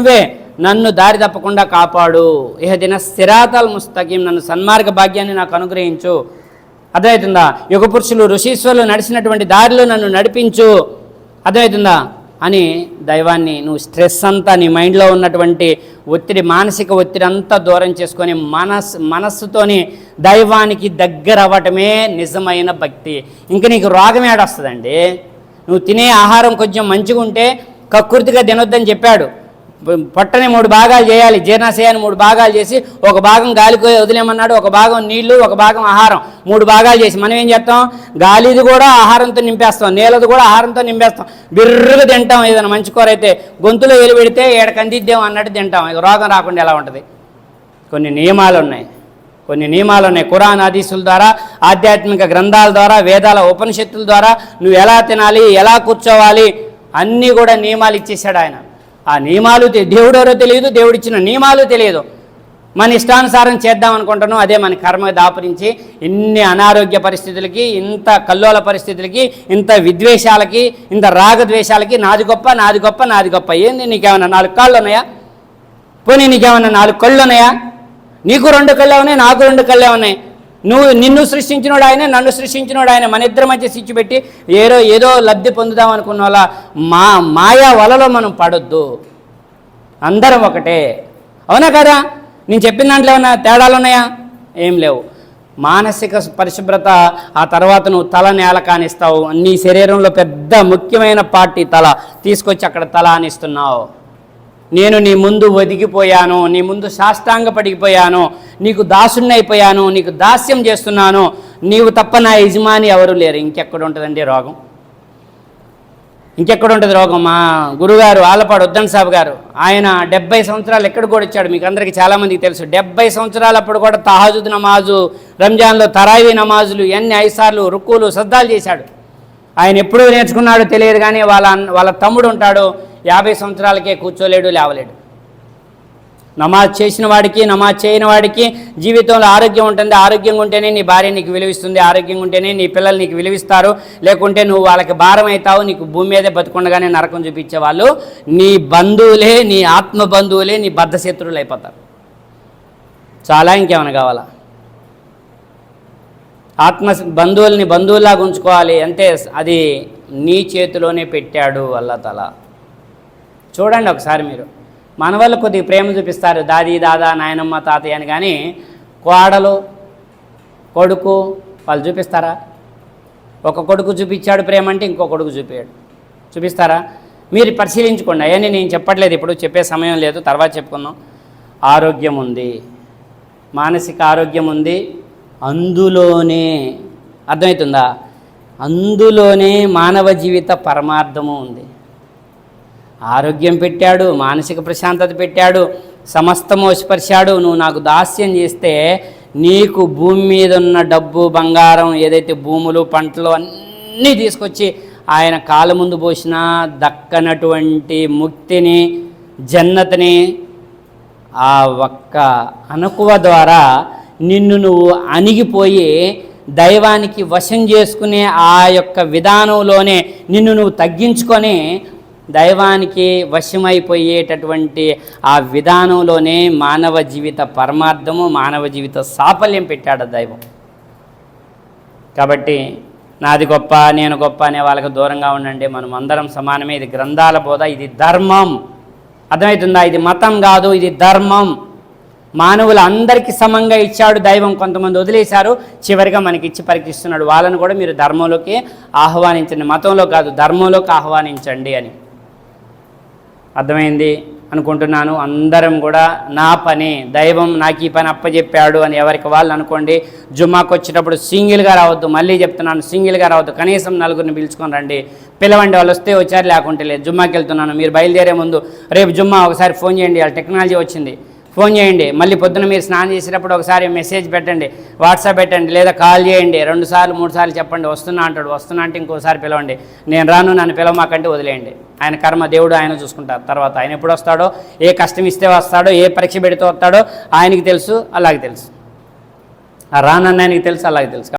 నువ్వే నన్ను దారి తప్పకుండా కాపాడు. ఇహ స్థిరాతల్ ముస్తకీం నన్ను సన్మార్గ భాగ్యాన్ని నాకు అనుగ్రహించు. అర్థమవుతుందా? యుగ పురుషులు ఋషీశ్వరులు నడిచినటువంటి దారిలో నన్ను నడిపించు. అర్థమవుతుందా? అని దైవాన్ని నువ్వు స్ట్రెస్ అంతా నీ మైండ్లో ఉన్నటువంటి ఒత్తిడి మానసిక ఒత్తిడి అంతా దూరం చేసుకొని మనస్ మనస్సుతోని దైవానికి దగ్గర అవ్వటమే నిజమైన భక్తి. ఇంక నీకు రోగం ఏడొస్తుందండి? నువ్వు తినే ఆహారం కొంచెం మంచిగా ఉంటే కకృతిగా తినొద్దని చెప్పాడు. పొట్టని మూడు భాగాలు చేయాలి జీర్ణాశయాన్ని మూడు భాగాలు చేసి ఒక భాగం గాలికి వదిలేమన్నాడు ఒక భాగం నీళ్ళు ఒక భాగం ఆహారం. మూడు భాగాలు చేసి మనం ఏం చేస్తాం? గాలిది కూడా ఆహారంతో నింపేస్తాం నీళ్ళది కూడా ఆహారంతో నింపేస్తాం. బిర్రుగా తింటాం ఏదైనా మంచి కూర అయితే గొంతులో ఎలి పెడితే ఏడకి అన్నట్టు తింటాం. ఇక రోగం రాకుండా ఎలా ఉంటుంది? కొన్ని నియమాలు ఉన్నాయి. కొన్ని నియమాలు ఉన్నాయి. కురాన్ ఆదీసుల ద్వారా ఆధ్యాత్మిక గ్రంథాల ద్వారా వేదాల ఉపనిషత్తుల ద్వారా నువ్వు ఎలా తినాలి ఎలా కూర్చోవాలి అన్నీ కూడా నియమాలు ఇచ్చేసాడు ఆయన. ఆ నియమాలు దేవుడు ఎవరో తెలియదు దేవుడిచ్చిన నియమాలు తెలియదు. మన ఇష్టానుసారం చేద్దాం అనుకుంటున్నాం అదే మన కర్మ దాపురించి ఇన్ని అనారోగ్య పరిస్థితులకి ఇంత కల్లోల పరిస్థితులకి ఇంత విద్వేషాలకి ఇంత రాగద్వేషాలకి నాది గొప్ప నాది గొప్ప నాది గొప్ప. ఏంది నీకేమన్నా నాలుగు కాళ్ళు ఉన్నాయా? పోనీ నీకేమన్నా నాలుగు కళ్ళు ఉన్నాయా? నీకు రెండు కళ్ళే ఉన్నాయి నాకు రెండు కళ్ళే ఉన్నాయి. నువ్వు నిన్ను సృష్టించినోడు ఆయన నన్ను సృష్టించినోడు ఆయన. మన ఇద్దరి మధ్య స్విచ్ పెట్టి ఏదో ఏదో లబ్ధి పొందుదాం అనుకున్న వాళ్ళ మా మాయా వలలో మనం పడొద్దు. అందరం ఒకటే. అవునా కదా? నేను చెప్పిన దాంట్లో ఏమన్నా తేడాలు ఉన్నాయా? ఏం లేవు. మానసిక పరిశుభ్రత ఆ తర్వాత నువ్వు తల నేల కానిస్తావు. నీ శరీరంలో పెద్ద ముఖ్యమైన పార్టీ తల. తీసుకొచ్చి అక్కడ తల అనిస్తున్నావు నేను నీ ముందు ఒదిగిపోయాను నీ ముందు సాష్టాంగ పడిగిపోయాను నీకు దాసుణ్ణి అయిపోయాను నీకు దాస్యం చేస్తున్నాను. నీవు తప్ప నా యజమాని ఎవరు లేరు. ఇంకెక్కడ ఉంటుందండి రోగం? ఇంకెక్కడ ఉంటుంది రోగం? మా గురుగారు ఆలపాడు ఉద్దన్ సాబ్ గారు ఆయన డెబ్బై సంవత్సరాలు ఎక్కడ కూడా ఇచ్చాడు మీకు అందరికీ చాలామందికి తెలుసు. డెబ్బై సంవత్సరాలప్పుడు కూడా తహాజుద్ నమాజు రంజాన్లో తరావీ నమాజులు ఎన్ని ఐసార్లు రుక్కులు సద్దాలు చేశాడు. ఆయన ఎప్పుడు నేర్చుకున్నాడో తెలియదు కానీ వాళ్ళ వాళ్ళ తమ్ముడు ఉంటాడు. యాభై సంవత్సరాలకే కూర్చోలేడు లేవలేడు. నమాజ్ చేసిన వాడికి నమాజ్ చేయని వాడికి జీవితంలో ఆరోగ్యం ఉంటుంది. ఆరోగ్యంగా ఉంటేనే నీ భార్య నీకు విలువిస్తుంది. ఆరోగ్యంగా ఉంటేనే నీ పిల్లలు నీకు విలువిస్తారు. లేకుంటే నువ్వు వాళ్ళకి భారం అవుతావు నీకు భూమి మీదే బతుకుండగానే నరకం చూపించే వాళ్ళు నీ బంధువులే నీ ఆత్మ బంధువులే నీ బద్ధశత్రువులు అయిపోతారు. చాలా ఇంకేమైనా కావాలా? ఆత్మ బంధువుల్ని బంధువుల్లాగా ఉంచుకోవాలి అంటే అది నీ చేతిలోనే పెట్టాడు అల్లా తల. చూడండి ఒకసారి మీరు. మన వాళ్ళు కొద్దిగా ప్రేమ చూపిస్తారు. దాది దాదా నాయనమ్మ తాతయ్య అని కానీ కోడలు కొడుకు వాళ్ళు చూపిస్తారా? ఒక కొడుకు చూపించాడు ప్రేమ అంటే ఇంకో కొడుకు చూపించాడు చూపిస్తారా? మీరు పరిశీలించుకోండి. అవన్నీ నేను చెప్పట్లేదు. ఇప్పుడు చెప్పే సమయం లేదు. తర్వాత చెప్పుకుందాం. ఆరోగ్యం ఉంది. మానసిక ఆరోగ్యం ఉంది. అందులోనే అర్థమవుతుందా? అందులోనే మానవ జీవిత పరమార్థము ఉంది. ఆరోగ్యం పెట్టాడు మానసిక ప్రశాంతత పెట్టాడు సమస్తము వశపరిచాడు నువ్వు నాకు దాస్యం చేస్తే నీకు భూమి మీద ఉన్న డబ్బు బంగారం ఏదైతే భూములు పంటలు అన్నీ తీసుకొచ్చి ఆయన కాలు ముందు పోసినా దక్కనటువంటి ముక్తిని జన్నతిని ఆ ఒక్క అనుకువ ద్వారా నిన్ను నువ్వు అణిగిపోయి దైవానికి వశం చేసుకునే ఆ యొక్క విధానంలోనే నిన్ను నువ్వు తగ్గించుకొని దైవానికి వశమైపోయేటటువంటి ఆ విధానంలోనే మానవ జీవిత పరమార్థము మానవ జీవిత సాఫల్యం పెట్టాడు దైవం. కాబట్టి నాది గొప్ప నేను గొప్ప అనే వాళ్ళకి దూరంగా ఉండండి. మనం అందరం సమానమే. ఇది గ్రంథాల బోధ ఇది ధర్మం. అర్థమవుతుందా? ఇది మతం కాదు ఇది ధర్మం. మానవులు అందరికీ సమంగా ఇచ్చాడు దైవం. కొంతమంది వదిలేశారు. చివరిగా మనకి ఇచ్చి పరీక్షిస్తున్నాడు వాళ్ళని కూడా మీరు ధర్మంలోకి ఆహ్వానించండి. మతంలో కాదు ధర్మంలోకి ఆహ్వానించండి అని. అర్థమైంది? అనుకుంటున్నాను. అందరం కూడా నా పని దైవం నాకు ఈ పని అప్పచెప్పాడు అని ఎవరికి వాళ్ళు అనుకోండి జుమ్మాకు వచ్చేటప్పుడు సింగిల్గా రావద్దు మళ్ళీ చెప్తున్నాను సింగిల్గా రావద్దు కనీసం నలుగురిని పిలుచుకొని రండి. పిలవండి వాళ్ళు వస్తే వచ్చారు లేకుంటే లేదు. జుమ్మాకి వెళ్తున్నాను మీరు బయలుదేరే ముందు రేపు జుమ్మా ఒకసారి ఫోన్ చేయండి వాళ్ళ టెక్నాలజీ వచ్చింది. ఫోన్ చేయండి. మళ్ళీ పొద్దున మీరు స్నానం చేసేటప్పుడు ఒకసారి మెసేజ్ పెట్టండి. వాట్సాప్ పెట్టండి. లేదా కాల్ చేయండి. రెండు సార్లు మూడు సార్లు చెప్పండి. వస్తున్నా అంటాడు. వస్తున్నా అంటే ఇంకోసారి పిలవండి. నేను రాను నన్ను పిలవమాకంటే వదిలేయండి. ఆయన కర్మ దేవుడు ఆయన చూసుకుంటారు. తర్వాత ఆయన ఎప్పుడు వస్తాడో ఏ కష్టం ఇస్తే వస్తాడో ఏ పరీక్ష పెడితే వస్తాడో ఆయనకి తెలుసు అలాగే తెలుసు. రానన్న ఆయనకి తెలుసు అలాగే తెలుసు.